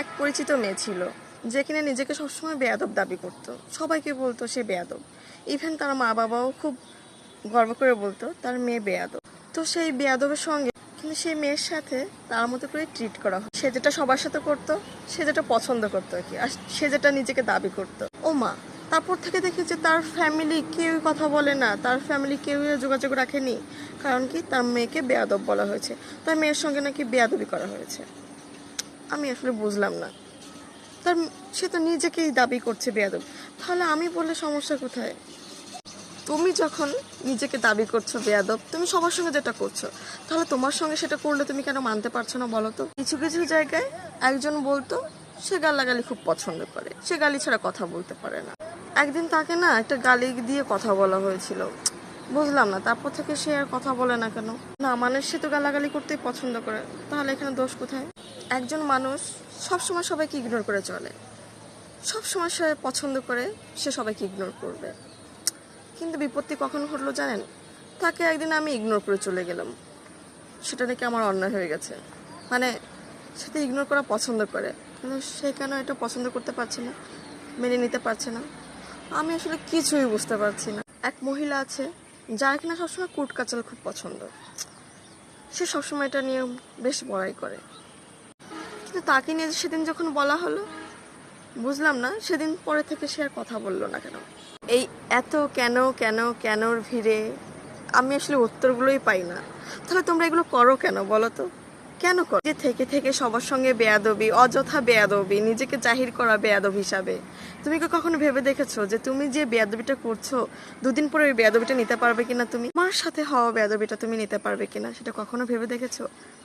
এক পরিচিত মেয়ে ছিল, যে কিনা নিজেকে সবসময় বেয়াদব দাবি করতো। সবাইকে বলতো সে বেয়াদব। ইভেন তার মা বাবাও খুব গর্ব করে বলতো, তার মেয়ে বেয়াদব। তো সেই বেয়াদবের সঙ্গে কিন্তু সেই মেয়ের সাথে তার মতো করে ট্রিট করা হয়। সে যেটা সবার সাথে করতো, সে যেটা পছন্দ করতো আর কি, আর সে যেটা নিজেকে দাবি করতো। ও মা, তারপর থেকে দেখি যে তার ফ্যামিলি কেউই কথা বলে না, তার ফ্যামিলি কেউই যোগাযোগ রাখেনি, কারণ কি তার মেয়েকে বেয়াদব বলা হয়েছে। তার মেয়ের সঙ্গে নাকি বেয়াদবি করা হয়েছে। আমি আসলে বুঝলাম না। তার সে তো নিজেকেই দাবি করছে বেয়াদব। তাহলে আমি বললে সমস্যা কোথায়? তুমি যখন নিজেকে দাবি করছ বেয়াদব, তুমি সবার সঙ্গে যেটা করছ, তাহলে তোমার সঙ্গে সেটা করলে তুমি কেন মানতে পারছ না বলো তো? কিছু কিছু জায়গায় একজন বলতো, সে গালাগালি খুব পছন্দ করে। সে গালি ছাড়া কথা বলতে পারে না। একদিন তাকে না একটা গালি দিয়ে কথা বলা হয়েছিল। বুঝলাম না, তারপর থেকে সে আর কথা বলে না কেন? না মানুষ সে তো গালাগালি করতেই পছন্দ করে। তাহলে এখানে দোষ কোথায়? একজন মানুষ সবসময় সবাইকে ইগনোর করে চলে। সবসময় সে পছন্দ করে, সে সবাইকে ইগনোর করবে। কিন্তু বিপত্তি কখন ঘটলো জানেন? তাকে একদিন আমি ইগনোর করে চলে গেলাম। সেটা নাকি আমার অন্যায় হয়ে গেছে। মানে সেটা ইগনোর করা পছন্দ করে। কিন্তু সে কেন এটা পছন্দ করতে পারছে না? মেনে নিতে পারছে না? আমি আসলে কিছুই বুঝতে পারছি না। এক মহিলা আছে, যার কিনা সবসময় কুট কাচাল খুব পছন্দ। সে সবসময় এটা নিয়ে বেশ বড়াই করে। কিন্তু তাকে নিয়ে সেদিন যখন বলা হলো, বুঝলাম না, সেদিন পরে থেকে সে আর কথা বলল না কেন? এই এত কেন কেন, কেনর ভিড়ে আমি আসলে উত্তরগুলোই পাই না। তাহলে তোমরা এগুলো করো কেন বলো তো? কেন করো যে থেকে থেকে সবার সঙ্গে বেয়াদবি, অযথা বেয়াদবি, নিজেকে জাহির করা বেয়াদব হিসাবে। তুমি কি কখনো ভেবে দেখেছ যে তুমি যে বেয়াদবিটা করছ, দুদিন পরে ওই বেয়াদবিটা নিতে পারবে কিনা তুমি? মার সাথে হওয়া বেয়াদবিটা তুমি নিতে পারবে কিনা সেটা কখনো ভেবে দেখেছ?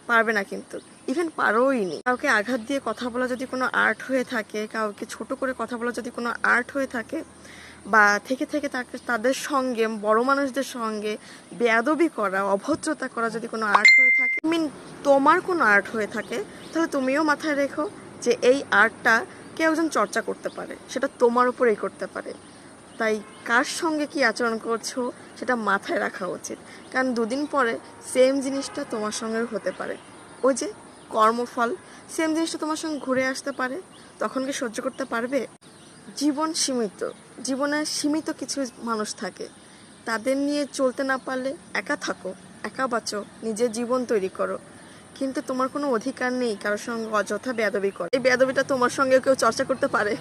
পারবে না কিন্তু। ইভেন পারোই নি। কাউকে আঘাত দিয়ে কথা বলা যদি কোনো আর্ট হয়ে থাকে, কাউকে ছোট করে কথা বলা যদি কোনো আর্ট হয়ে থাকে বা থেকে থেকে তাকে তাদের সঙ্গে, বড় মানুষদের সঙ্গে বেয়াদবি করা, অভদ্রতা করা যদি কোনো আর্ট হয়ে থাকে মিন তোমার কোনো আর্ট হয়ে থাকে, তাহলে তুমিও মাথায় রেখো যে এই আর্টটা কেউ একজন চর্চা করতে পারে, সেটা তোমার উপরেই করতে পারে। তাই কার সঙ্গে কি আচরণ করছ, সেটা মাথায় রাখা উচিত। কারণ দুদিন পরে সেম জিনিসটা তোমার সঙ্গে হতে পারে। ওই যে কর্মফল সেম জিনিসটা তোমার সঙ্গে ঘুরে আসতে পারে, তখন কি সহ্য করতে পারবে? জীবন সীমিত। জীবনে সীমিত কিছু মানুষ থাকে। তাদের নিয়ে চলতে না পারলে একা থাকো, একা বাঁচো নিজের জীবন তৈরি করো। কিন্তু তোমার কোনো অধিকার নেই কারোর সঙ্গে অযথা বেদবি করো। এই বেদবিটা তোমার সঙ্গে কেউ চর্চা করতে পারে।